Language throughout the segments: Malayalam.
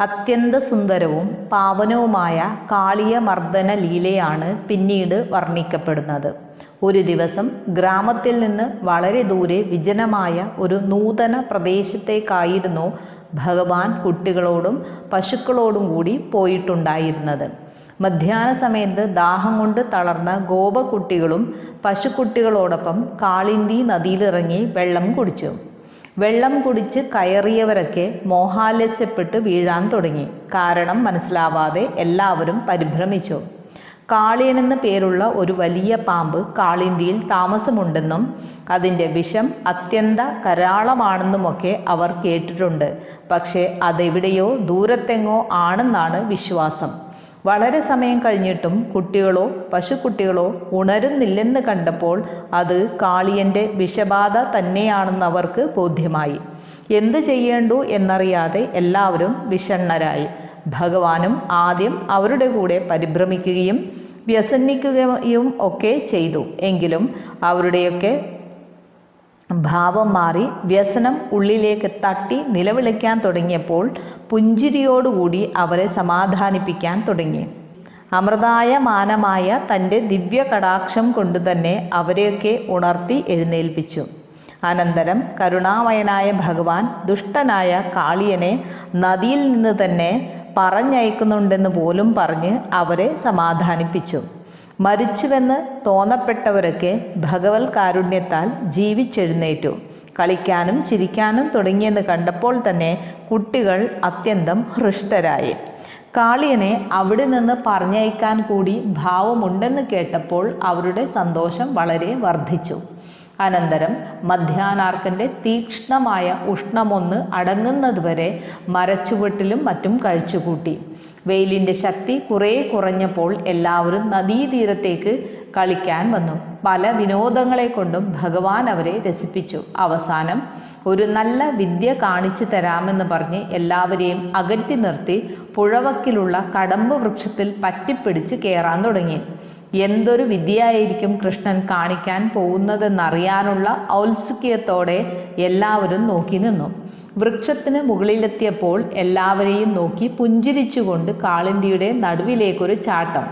അത്യന്ത സുന്ദരവും പാവനവുമായ കാളിയ മർദ്ദന ലീലയാണ് പിന്നീട് വർണിക്കപ്പെടുന്നത്. ഒരു ദിവസം ഗ്രാമത്തിൽ നിന്ന് വളരെ ദൂരെ വിജനമായ ഒരു നൂതന പ്രദേശത്തേക്കായിരുന്നു ഭഗവാൻ കുട്ടികളോടും പശുക്കളോടും കൂടി പോയിട്ടുണ്ടായിരുന്നത്. മധ്യാഹ്ന സമയത്ത് ദാഹം കൊണ്ട് തളർന്ന ഗോപകുട്ടികളും പശുക്കുട്ടികളോടൊപ്പം കാളിന്തി നദിയിലിറങ്ങി വെള്ളം കുടിച്ചു. വെള്ളം കുടിച്ച് കയറിയവരൊക്കെ മോഹാലസ്യപ്പെട്ട് വീഴാൻ തുടങ്ങി. കാരണം മനസ്സിലാവാതെ എല്ലാവരും പരിഭ്രമിച്ചു. കാളിയനെന്ന് പേരുള്ള ഒരു വലിയ പാമ്പ് കാളിന്തിയിൽ താമസമുണ്ടെന്നും അതിന്റെ വിഷം അത്യന്ത കരാളമാണെന്നുമൊക്കെ അവർ കേട്ടിട്ടുണ്ട്. പക്ഷേ അതെവിടെയോ ദൂരത്തെങ്ങോ ആണെന്നാണ് വിശ്വാസം. വളരെ സമയം കഴിഞ്ഞിട്ടും കുട്ടികളോ പശുക്കുട്ടികളോ ഉണരുന്നില്ലെന്ന് കണ്ടപ്പോൾ അത് കാളിയന്റെ വിഷബാധ തന്നെയാണെന്ന് അവർക്ക് ബോധ്യമായി. എന്തു ചെയ്യേണ്ടു എന്നറിയാതെ എല്ലാവരും വിഷണ്ണരായി. ഭഗവാനും ആദ്യം അവരുടെ കൂടെ പരിഭ്രമിക്കുകയും വ്യസന്നിക്കുകയും ഒക്കെ ചെയ്തു. എങ്കിലും അവരുടെയൊക്കെ ഭാവം മാറി വ്യസനം ഉള്ളിലേക്ക് തട്ടി നിലവിളിക്കാൻ തുടങ്ങിയപ്പോൾ പുഞ്ചിരിയോടുകൂടി അവരെ സമാധാനിപ്പിക്കാൻ തുടങ്ങി. അമൃതായ മാനമായ തന്റെ ദിവ്യ കടാക്ഷം കൊണ്ടുതന്നെ അവരെയൊക്കെ ഉണർത്തി എഴുന്നേൽപ്പിച്ചു. അനന്തരം കരുണാമയനായ ഭഗവാൻ ദുഷ്ടനായ കാളിയനെ നദിയിൽ നിന്ന് തന്നെ പറഞ്ഞയക്കുന്നുണ്ടെന്ന് പോലും പറഞ്ഞ് അവരെ സമാധാനിപ്പിച്ചു. മരിച്ചുവെന്ന് തോന്നപ്പെട്ടവരൊക്കെ ഭഗവത് കാരുണ്യത്താൽ ജീവിച്ചെഴുന്നേറ്റു. കളിക്കാനും ചിരിക്കാനും തുടങ്ങിയെന്ന് കണ്ടപ്പോൾ തന്നെ കുട്ടികൾ അത്യന്തം ഹൃഷ്ടരായി. കാളിയനെ അവിടെ നിന്ന് പറഞ്ഞയക്കാൻ കൂടി ഭാവമുണ്ടെന്ന് കേട്ടപ്പോൾ അവരുടെ സന്തോഷം വളരെ വർദ്ധിച്ചു. അനന്തരം മധ്യാനാർക്കന്റെ തീക്ഷ്ണമായ ഉഷ്ണമൊന്ന് അടങ്ങുന്നതുവരെ മരച്ചുവട്ടിലും മറ്റും കഴിച്ചുകൂട്ടി. വെയിലിന്റെ ശക്തി കുറേ കുറഞ്ഞപ്പോൾ എല്ലാവരും നദീതീരത്തേക്ക് കളിക്കാൻ വന്നു. പല വിനോദങ്ങളെ കൊണ്ടും ഭഗവാൻ അവരെ രസിപ്പിച്ചു. അവസാനം ഒരു നല്ല വിദ്യ കാണിച്ചു തരാമെന്ന് പറഞ്ഞ് എല്ലാവരെയും അകറ്റി നിർത്തി പുഴവക്കിലുള്ള കടമ്പ് വൃക്ഷത്തിൽ പറ്റിപ്പിടിച്ച് കയറാൻ തുടങ്ങി. എന്തൊരു വിദ്യയായിരിക്കും കൃഷ്ണൻ കാണിക്കാൻ പോകുന്നതെന്നറിയാനുള്ള ഔത്സുക്യത്തോടെ എല്ലാവരും നോക്കി നിന്നു. വൃക്ഷത്തിന് മുകളിലെത്തിയപ്പോൾ എല്ലാവരെയും നോക്കി പുഞ്ചിരിച്ചുകൊണ്ട് കാളിന്തിയുടെ നടുവിലേക്കൊരു ചാട്ടം.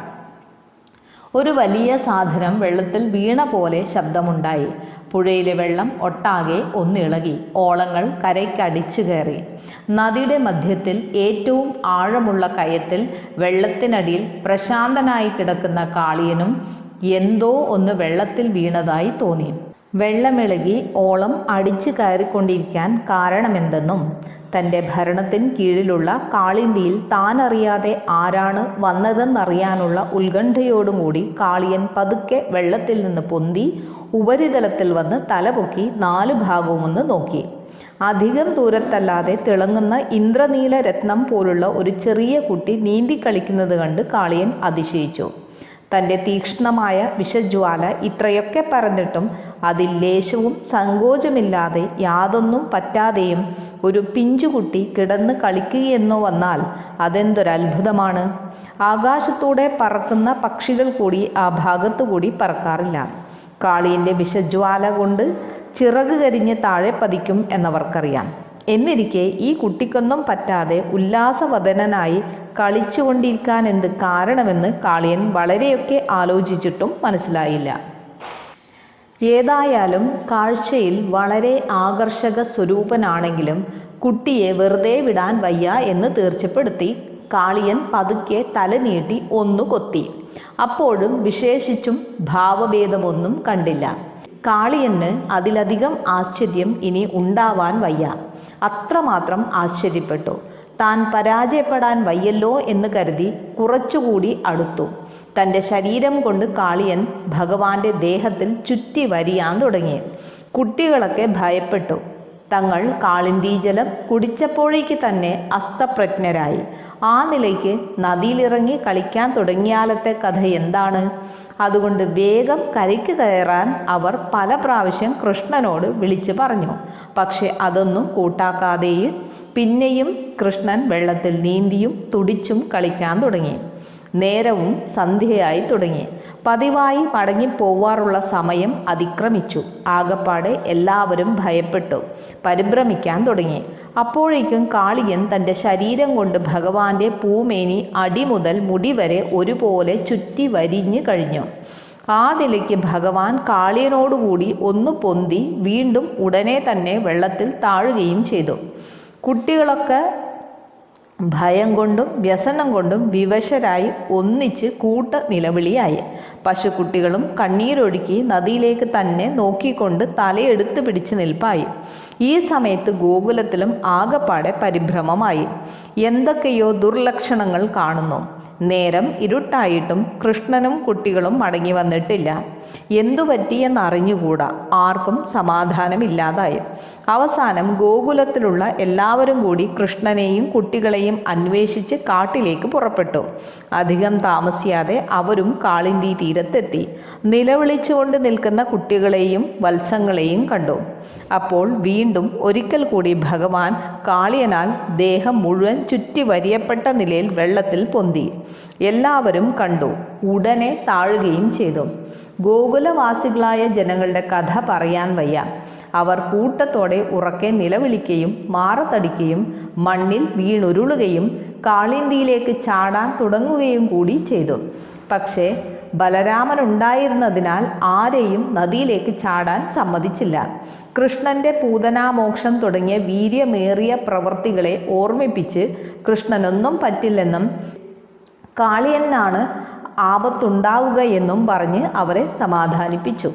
ഒരു വലിയ സാധനം വെള്ളത്തിൽ വീണ പോലെ ശബ്ദമുണ്ടായി. പുഴയിലെ വെള്ളം ഒട്ടാകെ ഒന്നിളകി. ഓളങ്ങൾ കരയ്ക്കടിച്ചു കയറി. നദിയുടെ മധ്യത്തിൽ ഏറ്റവും ആഴമുള്ള കയത്തിൽ വെള്ളത്തിനടിയിൽ പ്രശാന്തനായി കിടക്കുന്ന കാളിയനും എന്തോ ഒന്ന് വെള്ളത്തിൽ വീണതായി തോന്നി. വെള്ളമിളകി ഓളം അടിച്ചു കയറിക്കൊണ്ടിരിക്കാൻ കാരണമെന്തെന്നും തന്റെ ഭരണത്തിന് കീഴിലുള്ള കാളിന്തിയിൽ താനറിയാതെ ആരാണ് വന്നതെന്നറിയാനുള്ള ഉത്കണ്ഠയോടും കൂടി കാളിയൻ പതുക്കെ വെള്ളത്തിൽ നിന്ന് പൊന്തി ഉപരിതലത്തിൽ വന്ന് തലപൊക്കി നാലു ഭാഗവുമൊന്ന് നോക്കി. അധികം ദൂരത്തല്ലാതെ തിളങ്ങുന്ന ഇന്ദ്രനീല രത്നം പോലുള്ള ഒരു ചെറിയ കുട്ടി നീന്തി കളിക്കുന്നത് കണ്ട് കാളിയൻ അതിശയിച്ചു. തന്റെ തീക്ഷ്ണമായ വിഷജ്വാല ഇത്രയൊക്കെ പറഞ്ഞിട്ടും അതിൽ ലേശവും സങ്കോചമില്ലാതെ യാതൊന്നും പറ്റാതെയും ഒരു പിഞ്ചുകുട്ടി കിടന്ന് കളിക്കുകയെന്നോ വന്നാൽ അതെന്തൊരത്ഭുതമാണ്? ആകാശത്തൂടെ പറക്കുന്ന പക്ഷികൾ കൂടി ആ ഭാഗത്തു കൂടി പറക്കാറില്ല. കാളിയന്റെ വിഷജ്വാല കൊണ്ട് ചിറക് കരിഞ്ഞ് താഴെ പതിക്കും എന്നവർക്കറിയാം. എന്നിരിക്കെ ഈ കുട്ടിക്കൊന്നും പറ്റാതെ ഉല്ലാസവദനനായി കളിച്ചുകൊണ്ടിരിക്കാൻ എന്ത് കാരണമെന്ന് കാളിയൻ വളരെയൊക്കെ ആലോചിച്ചിട്ടും മനസ്സിലായില്ല. ഏതായാലും കാഴ്ചയിൽ വളരെ ആകർഷക സ്വരൂപനാണെങ്കിലും കുട്ടിയെ വെറുതെ വിടാൻ വയ്യ എന്ന് തീർച്ചപ്പെടുത്തി കാളിയൻ പതുക്കെ തല നീട്ടി ഒന്നു കൊത്തി അപ്പോഴും വിശേഷിച്ചും ഭാവഭേദമൊന്നും കണ്ടില്ല. കാളിയന് അതിലധികം ആശ്ചര്യം ഇനി ഉണ്ടാവാൻ വയ്യ. അത്രമാത്രം ആശ്ചര്യപ്പെട്ടു. താൻ പരാജയപ്പെടാൻ വയ്യല്ലോ എന്ന് കരുതി കുറച്ചുകൂടി അടുത്തു. തന്റെ ശരീരം കൊണ്ട് കാളിയൻ ഭഗവാന്റെ ദേഹത്തിൽ ചുറ്റി വരിയാൻ തുടങ്ങി. കുട്ടികളൊക്കെ ഭയപ്പെട്ടു. തങ്ങൾ കാളിന്ദീജലം കുടിച്ചപ്പോഴേക്ക് തന്നെ അസ്തപ്രജ്ഞരായി. ആ നിലയ്ക്ക് നദിയിലിറങ്ങി കളിക്കാൻ തുടങ്ങിയാലത്തെ കഥ എന്താണ്? അതുകൊണ്ട് വേഗം കരയ്ക്ക് കയറാൻ അവർ പല പ്രാവശ്യം കൃഷ്ണനോട് വിളിച്ചു പറഞ്ഞു. പക്ഷെ അതൊന്നും കൂട്ടാക്കാതെയും പിന്നെയും കൃഷ്ണൻ വെള്ളത്തിൽ നീന്തിയും തുടിച്ചും കളിക്കാൻ തുടങ്ങി. നേരവും സന്ധ്യയായി തുടങ്ങി. പതിവായി മടങ്ങിപ്പോവാറുള്ള സമയം അതിക്രമിച്ചു. ആകപ്പാടെ എല്ലാവരും ഭയപ്പെട്ടു. പരിഭ്രമിക്കാൻ തുടങ്ങി. അപ്പോഴേക്കും കാളിയൻ തന്റെ ശരീരം കൊണ്ട് ഭഗവാന്റെ പൂമേനി അടി മുതൽ മുടി വരെ ഒരുപോലെ ചുറ്റി വരിഞ്ഞു കഴിഞ്ഞു. ആ നിലയ്ക്ക് ഭഗവാൻ കാളിയനോടുകൂടി ഒന്ന് പൊന്തി വീണ്ടും ഉടനെ തന്നെ വെള്ളത്തിൽ താഴുകയും ചെയ്തു. കുട്ടികളൊക്കെ ഭയം കൊണ്ടും വ്യസനം കൊണ്ടും വിവശരായി ഒന്നിച്ച് കൂട്ട നിലവിളിയായി. പശുക്കുട്ടികളും കണ്ണീരൊഴുക്കി നദിയിലേക്ക് തന്നെ നോക്കിക്കൊണ്ട് തലയെടുത്ത് പിടിച്ചു നിൽപ്പായി. ഈ സമയത്ത് ഗോകുലത്തിലും ആകപ്പാടെ പരിഭ്രമമായി. എന്തൊക്കെയോ ദുർലക്ഷണങ്ങൾ കാണുന്നു. നേരം ഇരുട്ടായിട്ടും കൃഷ്ണനും കുട്ടികളും മടങ്ങി വന്നിട്ടില്ല. എന്തു പറ്റിയെന്നറിഞ്ഞുകൂടാ ആർക്കും സമാധാനമില്ലാതായി. അവസാനം ഗോകുലത്തിലുള്ള എല്ലാവരും കൂടി കൃഷ്ണനെയും കുട്ടികളെയും അന്വേഷിച്ച് കാട്ടിലേക്ക് പുറപ്പെട്ടു. അധികം താമസിയാതെ അവരും കാളിന്തി തീരത്തെത്തി. നിലവിളിച്ചുകൊണ്ട് നിൽക്കുന്ന കുട്ടികളെയും വത്സങ്ങളെയും കണ്ടു. അപ്പോൾ വീണ്ടും ഒരിക്കൽ കൂടി ഭഗവാൻ കാളിയനാൽ ദേഹം മുഴുവൻ ചുറ്റി വരിയപ്പെട്ട നിലയിൽ വെള്ളത്തിൽ പൊന്തി. എല്ലാവരും കണ്ടു. ഉടനെ താഴുകയും ചെയ്തു. ഗോകുലവാസികളായ ജനങ്ങളുടെ കഥ പറയാൻ വയ്യ. അവർ കൂട്ടത്തോടെ ഉറക്കെ നിലവിളിക്കുകയും മാറത്തടിക്കുകയും മണ്ണിൽ വീണുരുളുകയും കാളിന്തിയിലേക്ക് ചാടാൻ തുടങ്ങുകയും കൂടി ചെയ്തു. പക്ഷേ ബലരാമൻ ഉണ്ടായിരുന്നതിനാൽ ആരെയും നദിയിലേക്ക് ചാടാൻ സമ്മതിച്ചില്ല. കൃഷ്ണന്റെ പൂതനാമോക്ഷം തുടങ്ങിയ വീര്യമേറിയ പ്രവൃത്തികളെ ഓർമ്മിപ്പിച്ച് കൃഷ്ണനൊന്നും പറ്റില്ലെന്നും കാളിയനാണ് ആപത്തുണ്ടാവുകയെന്നും പറഞ്ഞ് അവരെ സമാധാനിപ്പിച്ചു.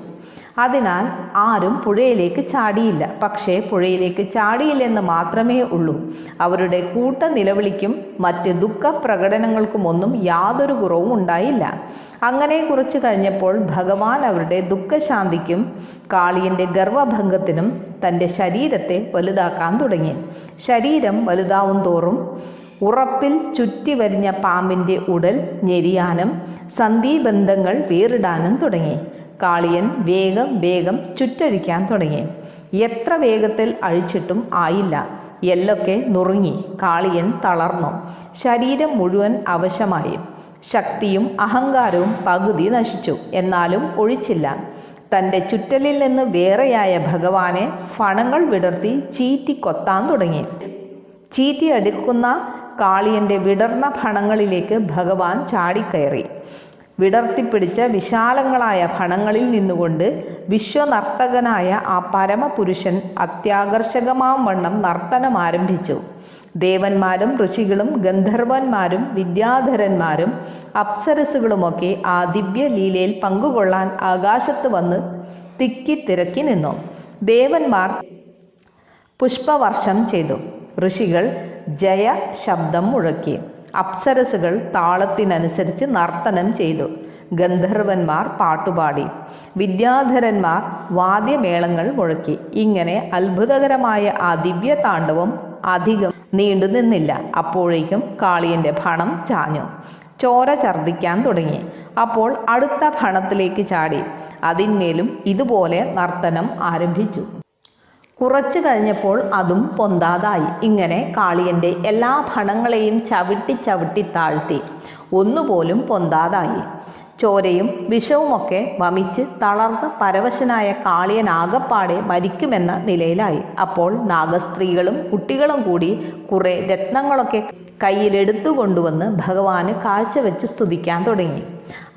അതിനാൽ ആരും പുഴയിലേക്ക് ചാടിയില്ല. പക്ഷേ പുഴയിലേക്ക് ചാടിയില്ലെന്ന് മാത്രമേ ഉള്ളൂ. അവരുടെ കൂട്ട നിലവിളിക്കും മറ്റ് ദുഃഖ പ്രകടനങ്ങൾക്കുമൊന്നും യാതൊരു കുറവും ഉണ്ടായില്ല. അങ്ങനെ കുറച്ചു കഴിഞ്ഞപ്പോൾ ഭഗവാൻ അവരുടെ ദുഃഖശാന്തിക്കും കാളിയന്റെ ഗർവഭംഗത്തിനും തന്റെ ശരീരത്തെ വലുതാക്കാൻ തുടങ്ങി. ശരീരം വലുതാവും തോറും ഉറപ്പിൽ ചുറ്റി വരിഞ്ഞ പാമ്പിന്റെ ഉടൽ ഞെരിയാനും സന്ധീബന്ധങ്ങൾ വേറിടാനും തുടങ്ങി. കാളിയൻ വേഗം വേഗം ചുറ്റഴിക്കാൻ തുടങ്ങി. എത്ര വേഗത്തിൽ അഴിച്ചിട്ടും ആയില്ല. എല്ലൊക്കെ നുറുങ്ങി. കാളിയൻ തളർന്നു. ശരീരം മുഴുവൻ അവശമായി. ശക്തിയും അഹങ്കാരവും പകുതി നശിച്ചു. എന്നാലും ഒഴിച്ചില്ല. തന്റെ ചുറ്റലിൽ നിന്ന് വേറെയായ ഭഗവാനെ ഫണങ്ങൾ വിടർത്തി ചീറ്റി കൊത്താൻ തുടങ്ങി. ചീറ്റി അടുക്കുന്ന കാളിയന്റെ വിടർന്ന ഫണങ്ങളിലേക്ക് ഭഗവാൻ ചാടിക്കയറി. വിടർത്തിപ്പിടിച്ച വിശാലങ്ങളായ ഫണങ്ങളിൽ നിന്നുകൊണ്ട് വിശ്വനർത്തകനായ ആ പരമപുരുഷൻ അത്യാകർഷകമാം വണ്ണം നർത്തനം ആരംഭിച്ചു. ദേവന്മാരും ഋഷികളും ഗന്ധർവന്മാരും വിദ്യാധരന്മാരും അപ്സരസുകളുമൊക്കെ ആ ദിവ്യ ലീലയിൽ പങ്കുകൊള്ളാൻ ആകാശത്ത് വന്ന് തിക്കി തിരക്കി നിന്നു. ദേവന്മാർ പുഷ്പവർഷം ചെയ്തു. ഋഷികൾ ജയ ശബ്ദം മുഴക്കി. അപ്സരസുകൾ താളത്തിനനുസരിച്ച് നർത്തനം ചെയ്തു. ഗന്ധർവന്മാർ പാട്ടുപാടി. വിദ്യാധരന്മാർ വാദ്യമേളങ്ങൾ മുഴക്കി. ഇങ്ങനെ അത്ഭുതകരമായ ആ ദിവ്യ താണ്ഡവം അധികം നീണ്ടു നിന്നില്ല. അപ്പോഴേക്കും കാളിയന്റെ ഭണം ചാഞ്ഞു. ചോര ഛർദ്ദിക്കാൻ തുടങ്ങി. അപ്പോൾ അടുത്ത ഭണത്തിലേക്ക് ചാടി. അതിന്മേലും ഇതുപോലെ നർത്തനം ആരംഭിച്ചു. കുറച്ചു കഴിഞ്ഞപ്പോൾ അതും പൊന്താതായി. ഇങ്ങനെ കാളിയന്റെ എല്ലാ ഭണങ്ങളെയും ചവിട്ടി ചവിട്ടി താഴ്ത്തി. ഒന്നുപോലും പൊന്താതായി. ചോരയും വിഷവുമൊക്കെ വമിച്ച് തളർന്ന് പരവശനായ കാളിയൻ ആകപ്പാടെ മരിക്കുമെന്ന നിലയിലായി. അപ്പോൾ നാഗസ്ത്രീകളും കുട്ടികളും കൂടി കുറേ രത്നങ്ങളൊക്കെ കയ്യിലെടുത്തു കൊണ്ടുവന്ന് ഭഗവാന് കാഴ്ചവെച്ച് സ്തുതിക്കാൻ തുടങ്ങി.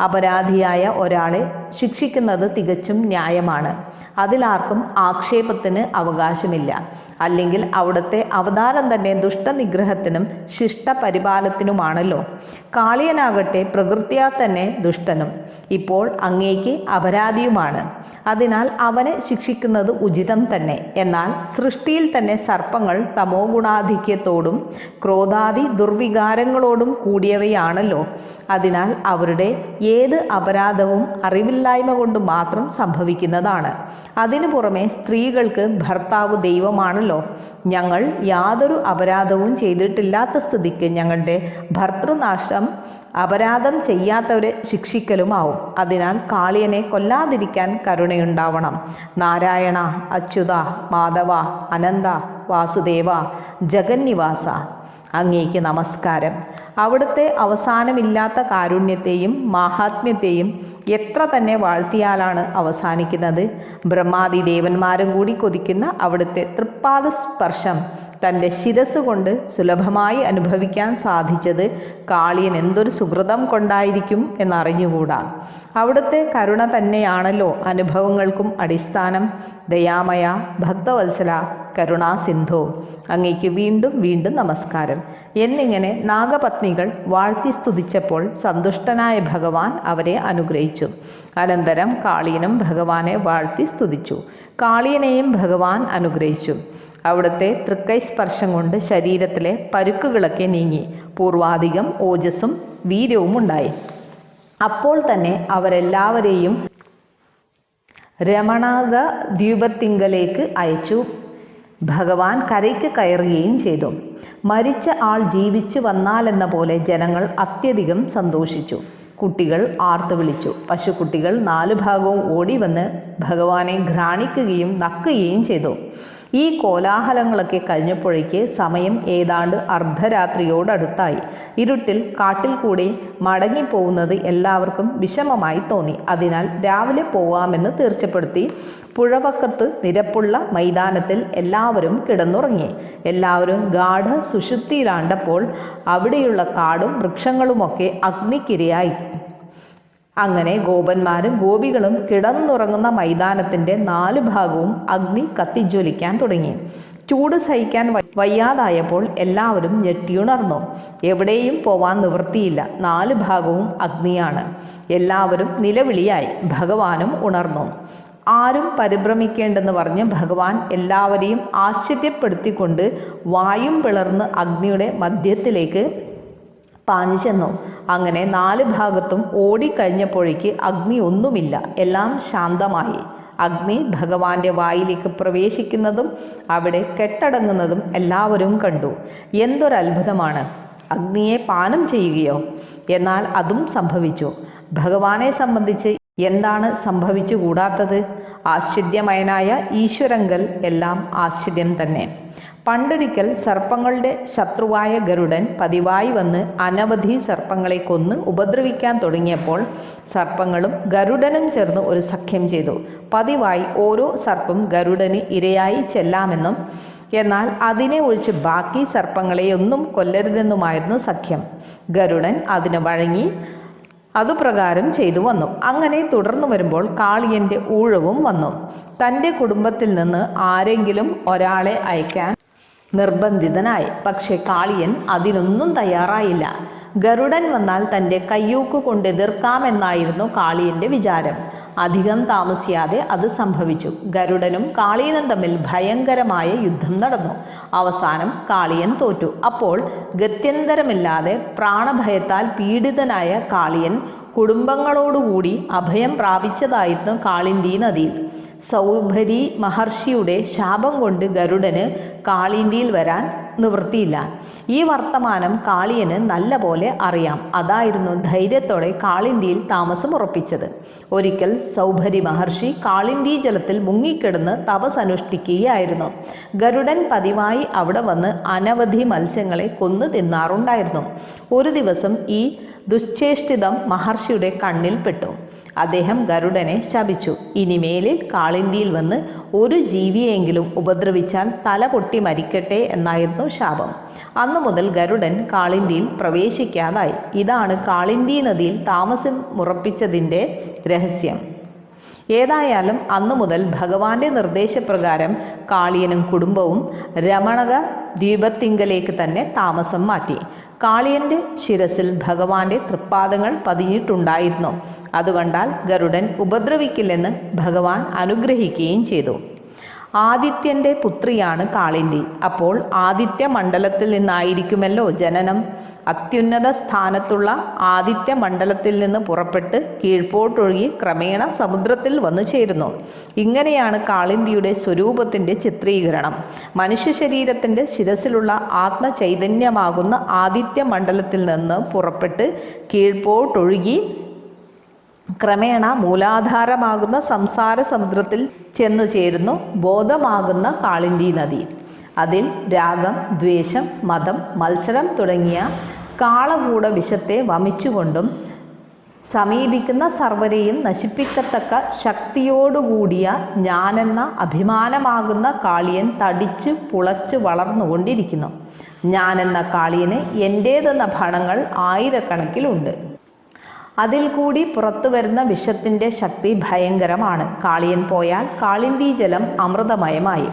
അപരാധിയായ ഒരാളെ ശിക്ഷിക്കുന്നത് തികച്ചും ന്യായമാണ്. അതിലാർക്കും ആക്ഷേപത്തിന് അവകാശമില്ല. അല്ലെങ്കിൽ അവിടുത്തെ അവതാരം തന്നെ ദുഷ്ടനിഗ്രഹത്തിനും ശിഷ്ടപരിപാലത്തിനുമാണല്ലോ കാളിയനാകട്ടെ പ്രകൃത്യാ തന്നെ ദുഷ്ടനും. ഇപ്പോൾ അങ്ങേക്ക് അപരാധിയുമാണ്. അതിനാൽ അവനെ ശിക്ഷിക്കുന്നത് ഉചിതം തന്നെ. എന്നാൽ സൃഷ്ടിയിൽ തന്നെ സർപ്പങ്ങൾ തമോ ഗുണാധിക്യത്തോടും ക്രോധാദി ദുർവികാരങ്ങളോടും കൂടിയവയാണല്ലോ. അതിനാൽ അവരുടെ ഏത് അപരാധവും അറിവില്ലായ്മ കൊണ്ട് മാത്രം സംഭവിക്കുന്നതാണ്. അതിനു പുറമെ സ്ത്രീകൾക്ക് ഭർത്താവ് ദൈവമാണല്ലോ. ഞങ്ങൾ യാതൊരു അപരാധവും ചെയ്തിട്ടില്ലാത്ത സ്ഥിതിക്ക് ഞങ്ങളുടെ ഭർത്തൃനാശം അപരാധം ചെയ്യാത്തവരെ ശിക്ഷിക്കലുമാവും അതിനാൽ കാളിയനെ കൊല്ലാതിരിക്കാൻ കരുണയുണ്ടാവണം. നാരായണ അച്യുത മാധവ അനന്ത വാസുദേവ ജഗന്നിവാസ അങ്ങേക്ക് നമസ്കാരം. അവിടുത്തെ അവസാനമില്ലാത്ത കാരുണ്യത്തെയും മാഹാത്മ്യത്തെയും എത്ര തന്നെ വാഴ്ത്തിയാലാണ് അവസാനിക്കുന്നത്. ബ്രഹ്മാദി ദേവന്മാരും കൂടി കൊതിക്കുന്ന അവിടുത്തെ തൃപ്പാദ സ്പർശം തന്റെ ശിരസ് കൊണ്ട് സുലഭമായി അനുഭവിക്കാൻ സാധിച്ചത് കാളിയൻ എന്തൊരു സുഹൃതം കൊണ്ടായിരിക്കും എന്നറിഞ്ഞുകൂടാ. അവിടുത്തെ കരുണ തന്നെയാണല്ലോ അനുഭവങ്ങൾക്കും അടിസ്ഥാനം. ദയാമയ ഭക്തവത്സല കരുണാസിന്ധു. അങ്ങേക്ക് വീണ്ടും വീണ്ടും നമസ്കാരം. എന്നിങ്ങനെ നാഗപത്നികൾ വാഴ്ത്തി സ്തുതിച്ചപ്പോൾ സന്തുഷ്ടനായ ഭഗവാൻ അവരെ അനുഗ്രഹിച്ചു. അനന്തരം കാളിയനും ഭഗവാനെ വാഴ്ത്തി സ്തുതിച്ചു. കാളിയനെയും ഭഗവാൻ അനുഗ്രഹിച്ചു. അവിടുത്തെ തൃക്കൈ സ്പർശം കൊണ്ട് ശരീരത്തിലെ പരുക്കുകളൊക്കെ നീങ്ങി. പൂർവാധികം ഓജസ്സും വീര്യവും ഉണ്ടായി. അപ്പോൾ തന്നെ അവരെല്ലാവരെയും രമണാക ദ്വീപത്തിങ്കലേക്ക് അയച്ചു. ഭഗവാൻ കരയ്ക്ക് കയറുകയും ചെയ്തു. മരിച്ച ആൾ ജീവിച്ചു വന്നാലെന്ന പോലെ ജനങ്ങൾ അത്യധികം സന്തോഷിച്ചു. കുട്ടികൾ ആർത്തു വിളിച്ചു. പശുക്കുട്ടികൾ നാലു ഭാഗവും ഓടി വന്ന് ഭഗവാനെ ഘ്രാണിക്കുകയും നക്കുകയും ചെയ്തു. ഈ കോലാഹലങ്ങളൊക്കെ കഴിഞ്ഞപ്പോഴേക്ക് സമയം ഏതാണ്ട് അർദ്ധരാത്രിയോടടുത്തായി. ഇരുട്ടിൽ കാട്ടിൽ കൂടി മടങ്ങിപ്പോകുന്നത് എല്ലാവർക്കും വിഷമമായി തോന്നി. അതിനാൽ രാവിലെ പോവാമെന്ന് തീർച്ചപ്പെടുത്തി പുഴവക്കത്ത് നിരപ്പുള്ള മൈതാനത്തിൽ എല്ലാവരും കിടന്നുറങ്ങി. എല്ലാവരും ഗാഠ സുഷുപ്തിയിലാണ്ടപ്പോൾ അവിടെയുള്ള കാടും വൃക്ഷങ്ങളുമൊക്കെ അഗ്നിക്കിരയായി. അങ്ങനെ ഗോപന്മാരും ഗോപികളും കിടന്നുറങ്ങുന്ന മൈതാനത്തിന്റെ നാല് ഭാഗവും അഗ്നി കത്തിജ്വലിക്കാൻ തുടങ്ങി. ചൂട് സഹിക്കാൻ വയ്യാതായപ്പോൾ എല്ലാവരും ഞെട്ടിയുണർന്നു. എവിടെയും പോവാൻ നിവൃത്തിയില്ല. നാല് ഭാഗവും അഗ്നിയാണ്. എല്ലാവരും നിലവിളിയായി. ഭഗവാനും ഉണർന്നു. ആരും പരിഭ്രമിക്കേണ്ടെന്ന് പറഞ്ഞ് ഭഗവാൻ എല്ലാവരെയും ആശ്ചര്യപ്പെടുത്തിക്കൊണ്ട് വായും പിളർന്ന് അഗ്നിയുടെ മധ്യത്തിലേക്ക് പാഞ്ഞു ചെന്നു അങ്ങനെ നാല് ഭാഗത്തും ഓടിക്കഴിഞ്ഞപ്പോഴേക്ക് അഗ്നി ഒന്നുമില്ല. എല്ലാം ശാന്തമായി. അഗ്നി ഭഗവാന്റെ വായിലേക്ക് പ്രവേശിക്കുന്നതും അവിടെ കെട്ടടങ്ങുന്നതും എല്ലാവരും കണ്ടു. എന്തൊരത്ഭുതമാണ്? അഗ്നിയെ പാനം ചെയ്യുകയോ? എന്നാൽ അതും സംഭവിച്ചു. ഭഗവാനെ സംബന്ധിച്ച് എന്താണ് സംഭവിച്ചു കൂടാത്തത് ആശ്ചര്യമയനായ ഈശ്വരങ്കൽ എല്ലാം ആശ്ചര്യം തന്നെ. പണ്ടൊരിക്കൽ സർപ്പങ്ങളുടെ ശത്രുവായ ഗരുഡൻ പതിവായി വന്ന് അനവധി സർപ്പങ്ങളെ കൊന്ന് ഉപദ്രവിക്കാൻ തുടങ്ങിയപ്പോൾ സർപ്പങ്ങളും ഗരുഡനും ചേർന്ന് ഒരു സഖ്യം ചെയ്തു. പതിവായി ഓരോ സർപ്പം ഗരുഡന് ഇരയായി ചെല്ലാമെന്നും എന്നാൽ അതിനെ ഒഴിച്ച് ബാക്കി സർപ്പങ്ങളെയൊന്നും കൊല്ലരുതെന്നുമായിരുന്നു സഖ്യം. ഗരുഡൻ അതിന് വഴങ്ങി അതുപ്രകാരം ചെയ്തു വന്നു. അങ്ങനെ തുടർന്നു വരുമ്പോൾ കാളിയന്റെ ഊഴവും വന്നു. തന്റെ കുടുംബത്തിൽ നിന്ന് ആരെങ്കിലും ഒരാളെ അയക്കാൻ നിർബന്ധിതനായി. പക്ഷെ കാളിയൻ അതിനൊന്നും തയ്യാറായില്ല. ഗരുഡൻ വന്നാൽ തന്റെ കയ്യൂക്ക് കൊണ്ട് എതിർക്കാമെന്നായിരുന്നു കാളിയന്റെ വിചാരം. അധികം താമസിയാതെ അത് സംഭവിച്ചു. ഗരുഡനും കാളിയനും തമ്മിൽ ഭയങ്കരമായ യുദ്ധം നടന്നു. അവസാനം കാളിയൻ തോറ്റു. അപ്പോൾ ഗത്യന്തരമില്ലാതെ പ്രാണഭയത്താൽ പീഡിതനായ കാളിയൻ കുടുംബങ്ങളോടുകൂടി അഭയം പ്രാപിച്ചതായിരുന്നു കാളിന്തി നദിയിൽ സൗഭരി മഹർഷിയുടെ ശാപം കൊണ്ട് ഗരുഡന് കാളിന്തിയിൽ വരാൻ നിവൃത്തിയില്ല. ഈ വർത്തമാനം കാളിയന് നല്ലപോലെ അറിയാം. അതായിരുന്നു ധൈര്യത്തോടെ കാളിന്തിയിൽ താമസം ഉറപ്പിച്ചത്. ഒരിക്കൽ സൗഭരി മഹർഷി കാളിന്തി ജലത്തിൽ മുങ്ങിക്കിടന്ന് തപസ് അനുഷ്ഠിക്കുകയായിരുന്നു ഗരുഡൻ പതിവായി അവിടെ വന്ന് അനവധി മത്സ്യങ്ങളെ കൊന്നു തിന്നാറുണ്ടായിരുന്നു. ഒരു ദിവസം ഈ ദുശ്ചേഷ്ടിതം മഹർഷിയുടെ കണ്ണിൽപ്പെട്ടു അദ്ദേഹം ഗരുഡനെ ശപിച്ചു. ഇനിമേലിൽ കാളിന്തിയിൽ വന്ന് ഒരു ജീവിയെങ്കിലും ഉപദ്രവിച്ചാൽ തല പൊട്ടി മരിക്കട്ടെ എന്നായിരുന്നു ശാപം. അന്നു മുതൽ ഗരുഡൻ കാളിന്തിയിൽ പ്രവേശിക്കാതായി. ഇതാണ് കാളിന്തി നദിയിൽ താമസം ഉറപ്പിച്ചതിന്റെ രഹസ്യം. ഏതായാലും അന്നു മുതൽ ഭഗവാന്റെ നിർദ്ദേശപ്രകാരം കാളിയനും കുടുംബവും രമണക ദ്വീപത്തിങ്കലേക്ക് തന്നെ താമസം മാറ്റി. കാളിയന്റെ ശിരസിൽ ഭഗവാന്റെ തൃപ്പാദങ്ങൾ പതിഞ്ഞിട്ടുണ്ടായിരുന്നു. അതുകണ്ടാൽ ഗരുഡൻ ഉപദ്രവിക്കില്ലെന്ന് ഭഗവാൻ അനുഗ്രഹിക്കുകയും ചെയ്തു. ആദിത്യന്റെ പുത്രിയാണ് കാളിന്തി. അപ്പോൾ ആദിത്യ മണ്ഡലത്തിൽ നിന്നായിരിക്കുമല്ലോ ജനനം. അത്യുന്നത സ്ഥാനത്തുള്ള ആദിത്യ മണ്ഡലത്തിൽ നിന്ന് പുറപ്പെട്ട് കീഴ്പോട്ടൊഴുകി ക്രമേണ സമുദ്രത്തിൽ വന്നു ചേരുന്നു. ഇങ്ങനെയാണ് കാളിന്തിയുടെ സ്വരൂപത്തിന്റെ ചിത്രീകരണം. മനുഷ്യ ശരീരത്തിന്റെ ശിരസിലുള്ള ആത്മചൈതന്യമാകുന്ന ആദിത്യ മണ്ഡലത്തിൽ നിന്ന് പുറപ്പെട്ട് കീഴ്പോട്ടൊഴുകി ക്രമേണ മൂലാധാരമാകുന്ന സംസാര സമുദ്രത്തിൽ ചെന്നു ചേരുന്നു ബോധമാകുന്ന കാളിന്തി നദി. അതിൽ രാഗം ദ്വേഷം മതം മത്സരം തുടങ്ങിയ കാളകൂട വിഷത്തെ വമിച്ചുകൊണ്ടും സമീപിക്കുന്ന സർവരെയും നശിപ്പിക്കത്തക്ക ശക്തിയോടുകൂടിയ ഞാനെന്ന അഭിമാനമാകുന്ന കാളിയൻ തടിച്ച് പുളച്ച് വളർന്നുകൊണ്ടിരിക്കുന്നു. ഞാനെന്ന കാളിയന് എന്റേതെന്ന ഭണങ്ങൾ ആയിരക്കണക്കിലുണ്ട്. അതിൽ കൂടി പുറത്തു വരുന്ന വിഷത്തിന്റെ ശക്തി ഭയങ്കരമാണ്. കാളിയൻ പോയാൽ കാളിന്തി ജലം അമൃതമയമായി.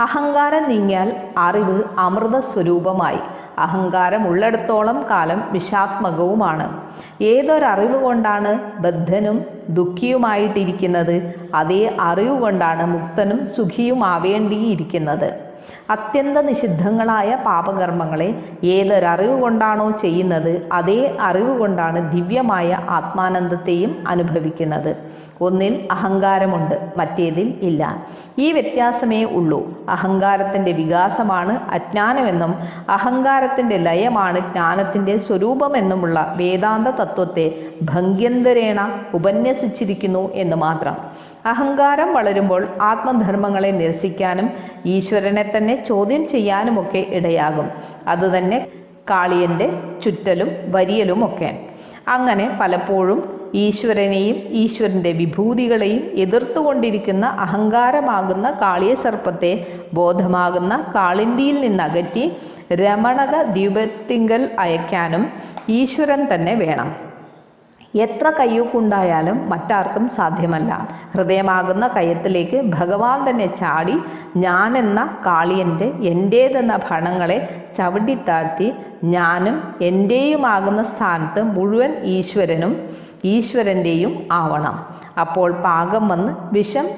അഹങ്കാരം നീങ്ങിയാൽ അറിവ് അമൃത സ്വരൂപമായി അഹങ്കാരം ഉള്ളിടത്തോളം കാലം വിഷാത്മകവുമാണ്. ഏതൊരറിവ് കൊണ്ടാണ് ബദ്ധനും ദുഃഖിയുമായിട്ടിരിക്കുന്നത്? അതേ അറിവ് കൊണ്ടാണ് മുക്തനും സുഖിയുമാവേണ്ടിയിരിക്കുന്നത്. അത്യന്ത നിഷിദ്ധങ്ങളായ പാപകർമ്മങ്ങളെ ഏതൊരറിവ് കൊണ്ടാണോ ചെയ്യുന്നത് അതേ അറിവ് കൊണ്ടാണ് ദിവ്യമായ ആത്മാനന്ദത്തെയും അനുഭവിക്കുന്നത്. ഒന്നിൽ അഹങ്കാരമുണ്ട് മറ്റേതിൽ ഇല്ല. ഈ വ്യത്യാസമേ ഉള്ളൂ. അഹങ്കാരത്തിന്റെ വികാസമാണ് അജ്ഞാനമെന്നും അഹങ്കാരത്തിന്റെ ലയമാണ് ജ്ഞാനത്തിന്റെ സ്വരൂപമെന്നുമുള്ള വേദാന്ത തത്വത്തെ ഭംഗ്യന്തരേണ ഉപന്യസിച്ചിരിക്കുന്നു എന്ന് മാത്രം. അഹങ്കാരം വളരുമ്പോൾ ആത്മധർമ്മങ്ങളെ നിരസിക്കാനും ഈശ്വരനെ തന്നെ ചോദ്യം ചെയ്യാനുമൊക്കെ ഇടയാകും. അതുതന്നെ കാളിയന്റെ ചുറ്റലും വരിയലുമൊക്കെ. അങ്ങനെ പലപ്പോഴും ഈശ്വരനെയും ഈശ്വരന്റെ വിഭൂതികളെയും എതിർത്തുകൊണ്ടിരിക്കുന്ന അഹങ്കാരമാകുന്ന കാളിയ സർപ്പത്തെ ബോധമാകുന്ന കാളിന്തിയിൽ നിന്നകറ്റി രമണക ദ്വീപത്തിങ്കൽ അയക്കാനും ഈശ്വരൻ തന്നെ വേണം. എത്ര കയ്യൂക്കുണ്ടായാലും മറ്റാർക്കും സാധ്യമല്ല. ഹൃദയമാകുന്ന കയ്യത്തിലേക്ക് ഭഗവാൻ തന്നെ ചാടി ഞാനെന്ന കാളിയന്റെ എന്റേതെന്ന ഭണങ്ങളെ ചവിട്ടിത്താഴ്ത്തി ഞാനും എന്റെയുമാകുന്ന സ്ഥാനത്ത് മുഴുവൻ ഈശ്വരനും ഈശ്വരന്റെയും ആവണം. അപ്പോൾ പാകം വന്ന് വിഷം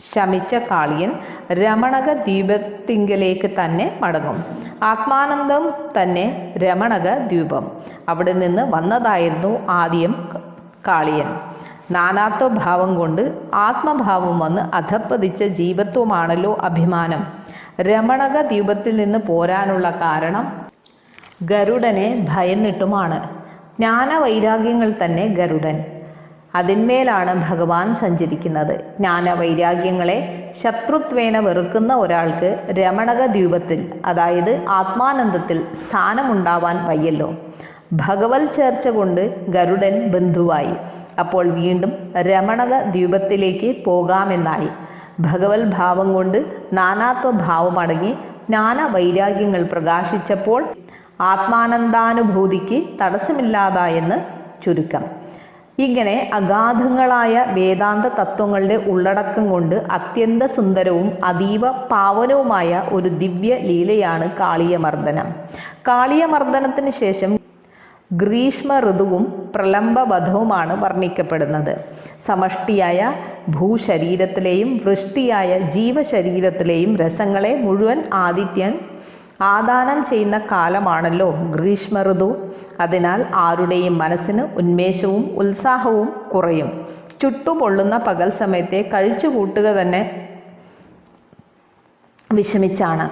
ശമിച്ച കാളിയൻ രമണക ദ്വീപത്തിങ്കലേക്ക് തന്നെ മടങ്ങും. ആത്മാനന്ദം തന്നെ രമണക ദ്വീപം അവിടെ നിന്ന് വന്നതായിരുന്നു ആദ്യം കാളിയൻ. നാനാത്വ ഭാവം കൊണ്ട് ആത്മഭാവം വന്ന് അധപ്പതിച്ച ജീവത്വമാണല്ലോ അഭിമാനം. രമണക ദ്വീപത്തിൽ നിന്ന് പോരാനുള്ള കാരണം ഗരുഡനെ ഭയന്നിട്ടുമാണ്. ജ്ഞാനവൈരാഗ്യങ്ങൾ തന്നെ ഗരുഡൻ. അതിന്മേലാണ് ഭഗവാൻ സഞ്ചരിക്കുന്നത്. ജ്ഞാനവൈരാഗ്യങ്ങളെ ശത്രുത്വേന വെറുക്കുന്ന ഒരാൾക്ക് രമണക ദ്വീപത്തിൽ അതായത് ആത്മാനന്ദത്തിൽ സ്ഥാനമുണ്ടാവാൻ വയ്യല്ലോ. ഭഗവത് ചേർച്ച കൊണ്ട് ഗരുഡൻ ബന്ധുവായി. അപ്പോൾ വീണ്ടും രമണക ദ്വീപത്തിലേക്ക് പോകാമെന്നായി. ഭഗവത് ഭാവം കൊണ്ട് നാനാത്വ ഭാവമടങ്ങി ജ്ഞാന വൈരാഗ്യങ്ങൾ പ്രകാശിച്ചപ്പോൾ ആത്മാനന്ദാനുഭൂതിക്ക് തടസ്സമില്ലാതായെന്ന് ചുരുക്കം. ഇങ്ങനെ അഗാധങ്ങളായ വേദാന്ത തത്വങ്ങളുടെ ഉള്ളടക്കം കൊണ്ട് അത്യന്ത സുന്ദരവും അതീവ പാവനവുമായ ഒരു ദിവ്യ ലീലയാണ് കാളിയമർദ്ദനം. കാളിയമർദ്ദനത്തിന് ശേഷം ഗ്രീഷ്മ ഋതുവും പ്രലംബവധവുമാണ് വർണിക്കപ്പെടുന്നത്. സമഷ്ടിയായ ഭൂശരീരത്തിലെയും വൃഷ്ടിയായ ജീവശരീരത്തിലെയും രസങ്ങളെ മുഴുവൻ ആദിത്യൻ ആദാനം ചെയ്യുന്ന കാലമാണല്ലോ ഗ്രീഷ്മ ഋതു അതിനാൽ ആരുടെയും മനസ്സിന് ഉന്മേഷവും ഉത്സാഹവും കുറയും. ചുട്ടുപൊള്ളുന്ന പകൽ സമയത്തെ കഴിച്ചു കൂട്ടുക തന്നെ വിഷമിച്ചാണ്.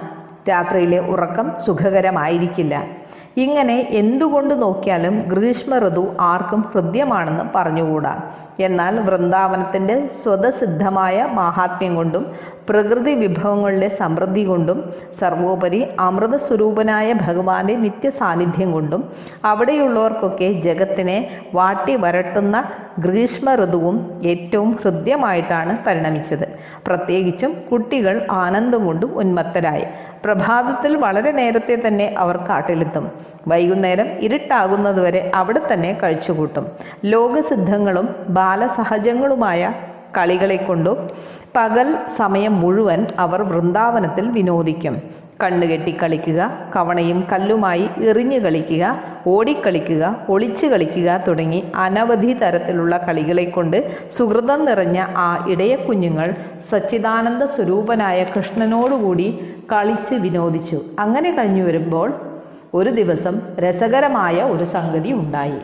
രാത്രിയിലെ ഉറക്കം സുഖകരമായിരിക്കില്ല. ഇങ്ങനെ എന്തുകൊണ്ട് നോക്കിയാലും ഗ്രീഷ്മ ഋതു ആർക്കും ഹൃദ്യമാണെന്ന് പറഞ്ഞുകൂടാ. എന്നാൽ വൃന്ദാവനത്തിന്റെ സ്വതസിദ്ധമായ മാഹാത്മ്യം കൊണ്ടും പ്രകൃതി വിഭവങ്ങളുടെ സമൃദ്ധി കൊണ്ടും സർവോപരി അമൃത സ്വരൂപനായ ഭഗവാന്റെ നിത്യസാന്നിധ്യം കൊണ്ടും അവിടെയുള്ളവർക്കൊക്കെ ജഗത്തിനെ വാട്ടി വരട്ടുന്ന ഗ്രീഷ്മ ഋതുവും ഏറ്റവും ഹൃദ്യമായിട്ടാണ് പരിണമിച്ചത്. പ്രത്യേകിച്ചും കുട്ടികൾ ആനന്ദം കൊണ്ടും ഉന്മത്തരായി. പ്രഭാതത്തിൽ വളരെ നേരത്തെ തന്നെ അവർ കാട്ടിലെത്തും. വൈകുന്നേരം ഇരുട്ടാകുന്നതുവരെ അവിടെ തന്നെ കഴിച്ചുകൂട്ടും. ലോകസിദ്ധങ്ങളും ബാലസഹജങ്ങളുമായ കളികളെ കൊണ്ടു പകൽ സമയം മുഴുവൻ അവർ വൃന്ദാവനത്തിൽ വിനോദിക്കും. കണ്ണുകെട്ടി കളിക്കുക കവണയും കല്ലുമായി എറിഞ്ഞു കളിക്കുക ഓടിക്കളിക്കുക ഒളിച്ചു കളിക്കുക തുടങ്ങി അനവധി തരത്തിലുള്ള കളികളെ കൊണ്ട് സുഹൃതം നിറഞ്ഞ ആ ഇടയക്കുഞ്ഞുങ്ങൾ സച്ചിദാനന്ദ സ്വരൂപനായ കൃഷ്ണനോടുകൂടി കളിച്ച് വിനോദിച്ചു. അങ്ങനെ കഴിഞ്ഞു വരുമ്പോൾ ഒരു ദിവസം രസകരമായ ഒരു സംഗതി ഉണ്ടായി.